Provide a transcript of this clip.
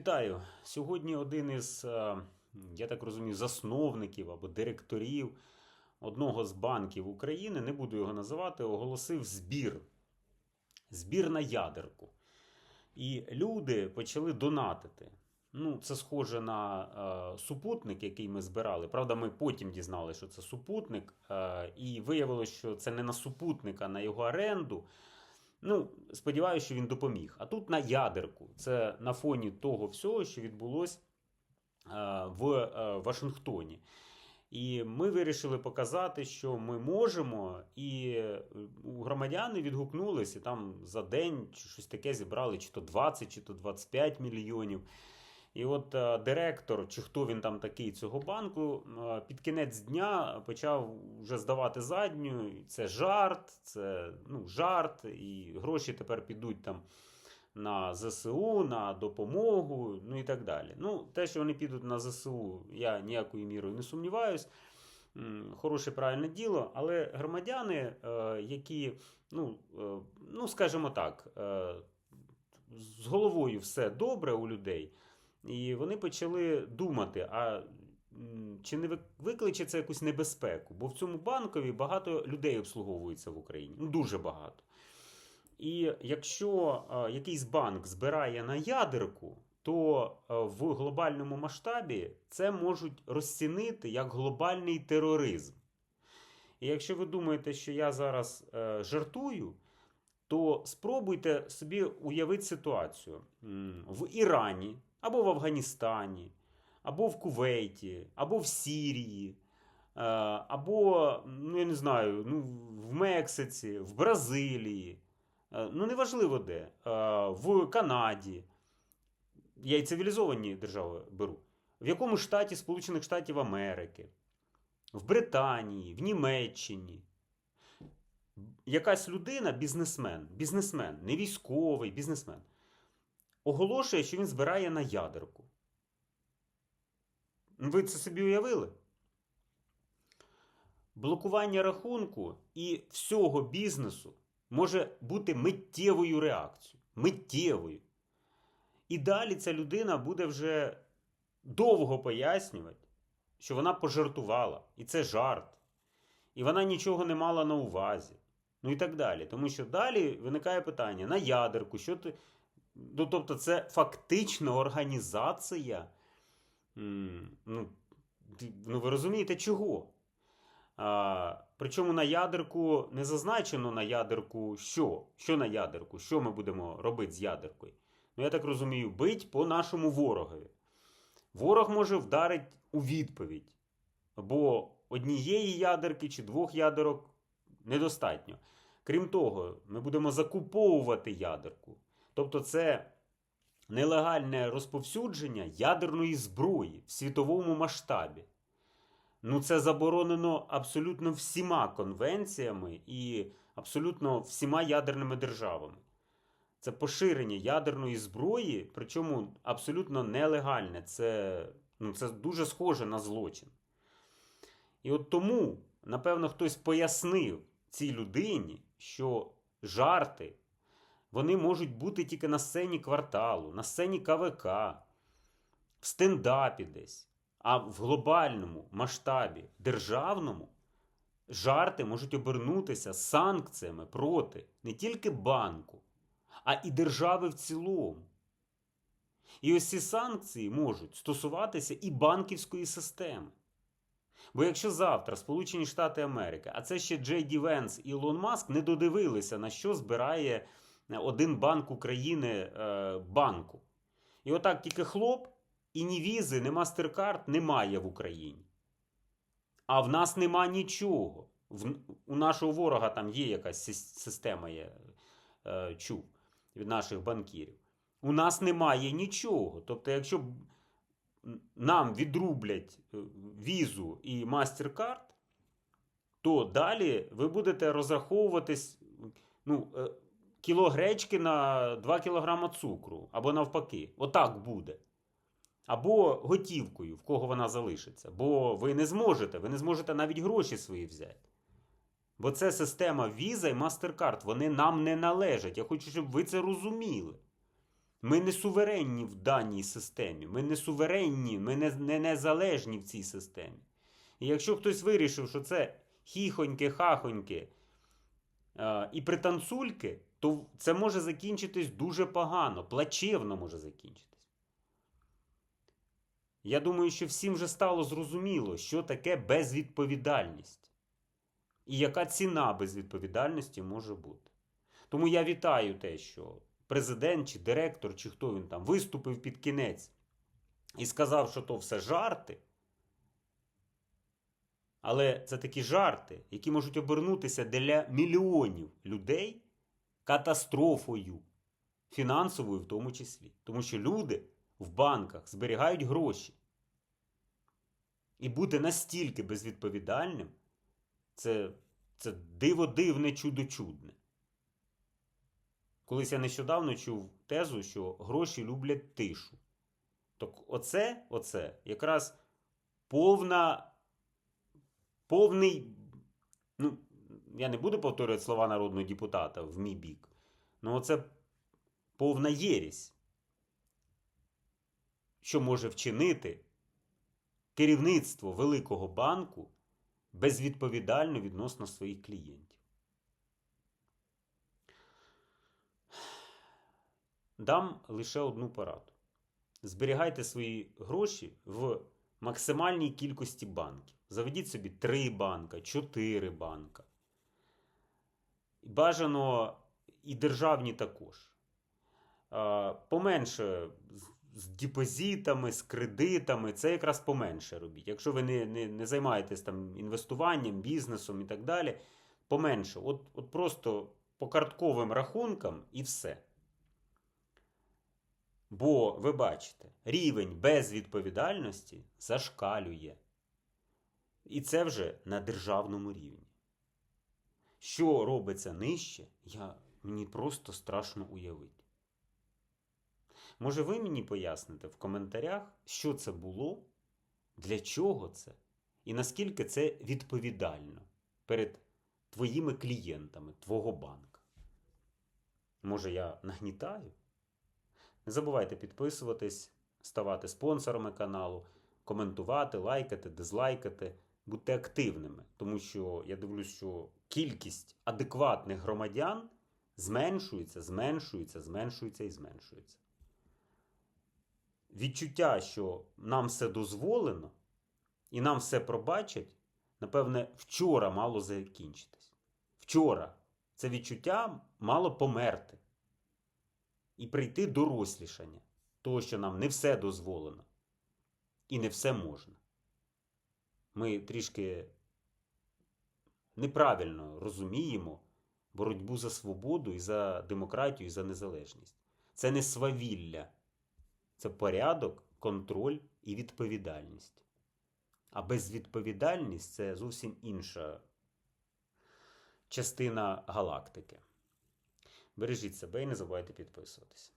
Вітаю! Сьогодні один із, е, я так розумію, засновників або директорів одного з банків України, не буду його називати, оголосив збір. Збір на ядерку. І люди почали донатити. Ну, це схоже на е, супутник, який ми збирали. Правда, ми потім дізналися, що це супутник, е, і виявилося, що це не на супутник, а на його оренду. Ну, сподіваюся, що він допоміг. А тут на ядерку. Це на фоні того всього, що відбулося е, в е, Вашингтоні. І ми вирішили показати, що ми можемо, і е, громадяни відгукнулися, там за день щось таке зібрали, чи то 20, чи то 25 мільйонів. І от е, директор, чи хто він там такий цього банку, е, під кінець дня почав вже здавати задню. Це жарт, це ну, жарт, і гроші тепер підуть там на ЗСУ, на допомогу, ну і так далі. Ну, те, що вони підуть на ЗСУ, я ніякою мірою не сумніваюсь. Хороше правильне діло, але громадяни, е, які, ну, ну скажімо так, з головою все добре у людей. І вони почали думати, а чи не вик- викличе це якусь небезпеку? Бо в цьому банкові багато людей обслуговується в Україні. Ну, дуже багато. І якщо е, якийсь банк збирає на ядерку, то е, в глобальному масштабі це можуть розцінити як глобальний тероризм. І якщо ви думаєте, що я зараз е, жартую, то спробуйте собі уявити ситуацію в Ірані, або в Афганістані, або в Кувейті, або в Сірії, е, або, ну я не знаю, ну, в Мексиці, в Бразилії, е, ну неважливо де, е, в Канаді. Я і цивілізовані держави беру. В якому штаті Сполучених Штатів Америки, в Британії, в Німеччині. Якась людина, бізнесмен, бізнесмен, не військовий, бізнесмен, оголошує, що він збирає на ядерку. Ви це собі уявили? Блокування рахунку і всього бізнесу може бути миттєвою реакцією. Миттєвою. І далі ця людина буде вже довго пояснювати, що вона пожартувала, і це жарт, і вона нічого не мала на увазі. Ну і так далі. Тому що далі виникає питання на ядерку, що ти. Ну, тобто, це фактично організація. Ну, ну ви розумієте, чого? А, причому на ядерку не зазначено на ядерку що? Що на ядерку? Що ми будемо робити з ядеркою? Ну, я так розумію, бить по нашому ворогові. Ворог може вдарити у відповідь. Бо однієї ядерки чи двох ядерок недостатньо. Крім того, ми будемо закуповувати ядерку. Тобто, це нелегальне розповсюдження ядерної зброї в світовому масштабі. Ну, це заборонено абсолютно всіма конвенціями і абсолютно всіма ядерними державами. Це поширення ядерної зброї, причому абсолютно нелегальне. Це, ну, це дуже схоже на злочин. І от тому, напевно, хтось пояснив цій людині, що жарти вони можуть бути тільки на сцені кварталу, на сцені КВК, в стендапі десь. А в глобальному масштабі державному жарти можуть обернутися санкціями проти не тільки банку, а і держави в цілому. І ось ці санкції можуть стосуватися і банківської системи. Бо якщо завтра Сполучені Штати Америки, а це ще Джей Ді Венс і Ілон Маск не додивилися, на що збирає один банк України е, банку. І отак тільки хлоп, і ні візи, ні мастеркард немає в Україні. А в нас нема нічого. В, у нашого ворога там є якась система, я е, чув від наших банкірів. У нас немає нічого. Тобто, якщо нам відрублять е, візу і мастеркард, то далі ви будете розраховуватись ну, е, кіло гречки на 2 кілограма цукру, або навпаки. Отак буде. Або готівкою, в кого вона залишиться. Бо ви не зможете, ви не зможете навіть гроші свої взяти. Бо це система Visa і MasterCard, вони нам не належать. Я хочу, щоб ви це розуміли. Ми не суверенні в даній системі. Ми не суверенні, ми не, не незалежні в цій системі. І якщо хтось вирішив, що це хіхоньки, хахоньки е, і пританцульки, то це може закінчитись дуже погано, плачевно може закінчитись. Я думаю, що всім вже стало зрозуміло, що таке безвідповідальність. І яка ціна безвідповідальності може бути. Тому я вітаю те, що президент чи директор, чи хто він там виступив під кінець і сказав, що то все жарти. Але це такі жарти, які можуть обернутися для мільйонів людей катастрофою, фінансовою в тому числі. Тому що люди в банках зберігають гроші. І бути настільки безвідповідальним це, це диво дивне, чудо чудне. Колись я нещодавно чув тезу, що гроші люблять тишу. Так оце, оце якраз повна, повний, ну, я не буду повторювати слова народного депутата в мій бік. Ну, оце повна єресь, що може вчинити керівництво великого банку безвідповідально відносно своїх клієнтів. Дам лише одну пораду. Зберігайте свої гроші в максимальній кількості банків. Заведіть собі 3 банка, 4 банка. Бажано і державні також. Поменше з депозитами, з кредитами, це якраз поменше робіть. Якщо ви не не, не займаєтесь там інвестуванням, бізнесом і так далі, поменше. От, От просто по картковим рахункам і все. Бо, ви бачите, рівень безвідповідальності зашкалює. І це вже на державному рівні. Що робиться нижче, я, мені просто страшно уявити. Може, ви мені поясните в коментарях, що це було, для чого це, і наскільки це відповідально перед твоїми клієнтами, твого банка? Може, я нагнітаю? Не забувайте підписуватись, ставати спонсорами каналу, коментувати, лайкати, дизлайкати, будьте активними, тому що я дивлюсь, що кількість адекватних громадян зменшується, зменшується, зменшується і зменшується. Відчуття, що нам все дозволено і нам все пробачать, напевне, вчора мало закінчитись. Вчора це відчуття мало померти і прийти дорослішання, того, що нам не все дозволено і не все можна. Ми трішки неправильно розуміємо боротьбу за свободу і за демократію і за незалежність. Це не свавілля, це порядок, контроль і відповідальність. А безвідповідальність це зовсім інша частина галактики. Бережіть себе і не забувайте підписуватись.